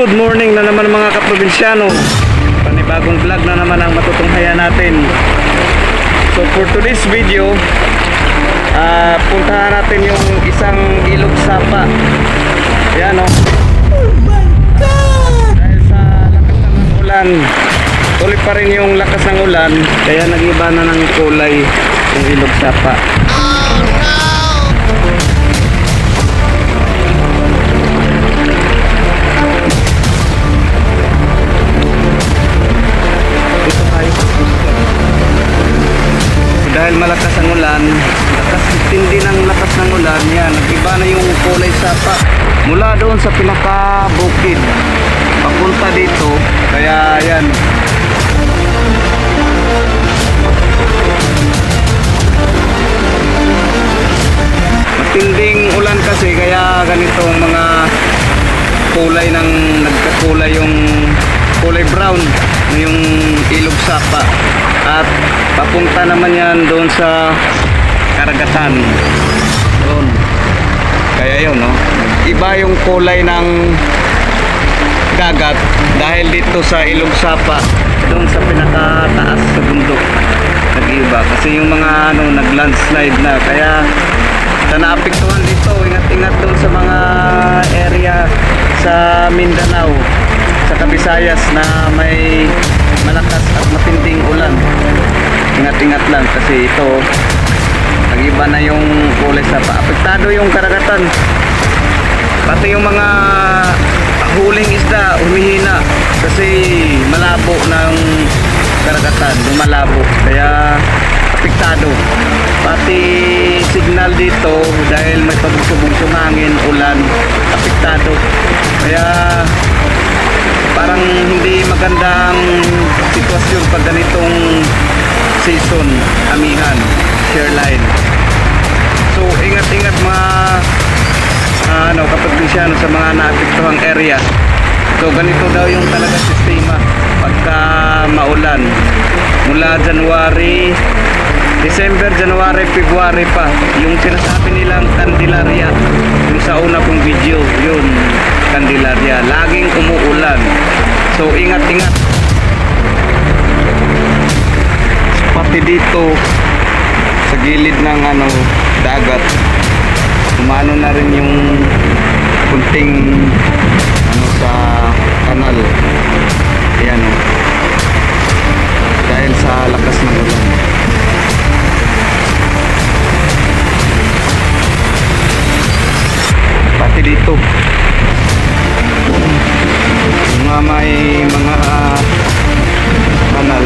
Kaprobinsyano, panibagong vlog na naman ang matutunghayan natin. So for today's video, ah puntahan natin yung isang ilog sapa. Ayan o. Dahil sa lakas na ng ulan, tuloy pa rin yung lakas ng ulan, kaya nag-iba na ng kulay yung ilog sapa. Dahil malakas ang ulan, lakas tindi ng lakas ng ulan, yan, nag-iba na yung kulay sapa. Mula doon sa pinaka-bukid, papunta dito, kaya yan. Matinding ulan kasi, kaya ganito ang mga kulay ng nagkakulay yung kulay brown yung ilog sapa at papunta naman yan doon sa karagatan. Doon. Kaya yun no? Iba yung kulay ng dagat dahil dito sa ilog sapa doon sa pinakataas sa bundok nag-iba. Kasi yung mga ano nag landslide na. Kaya sa naapektuhan dito ingat-ingat doon sa mga area sa Mindanao sa Kabisayas na may malakas at matinding ulan. Ingat-ingat lang kasi ito nag-iba na yung kulay sa apektado yung karagatan. Pati yung mga huling isda humihina kasi malabo ng karagatan lumalabo kaya apektado. Pati signal dito dahil may pabugso-bugsong hangin ulan apektado. Kaya parang hindi magandang sitwasyon pag ganitong season amihan shoreline so ingat-ingat mga ah, ano kapag Luciano sa mga naapektuhang area. So ganito daw yung talaga sistema pagka maulan. Mula January December, January, February pa. Yung sinasabi nilang Candelaria yung sa una kong video yun Candelaria. Laging umuulan. So ingat-ingat dito sa gilid ng ano dagat. Umano na rin yung kunting ano sa kanal. Ayan o dahil sa lakas ng ulan. Pati dito. Mga may mga uh, kanal.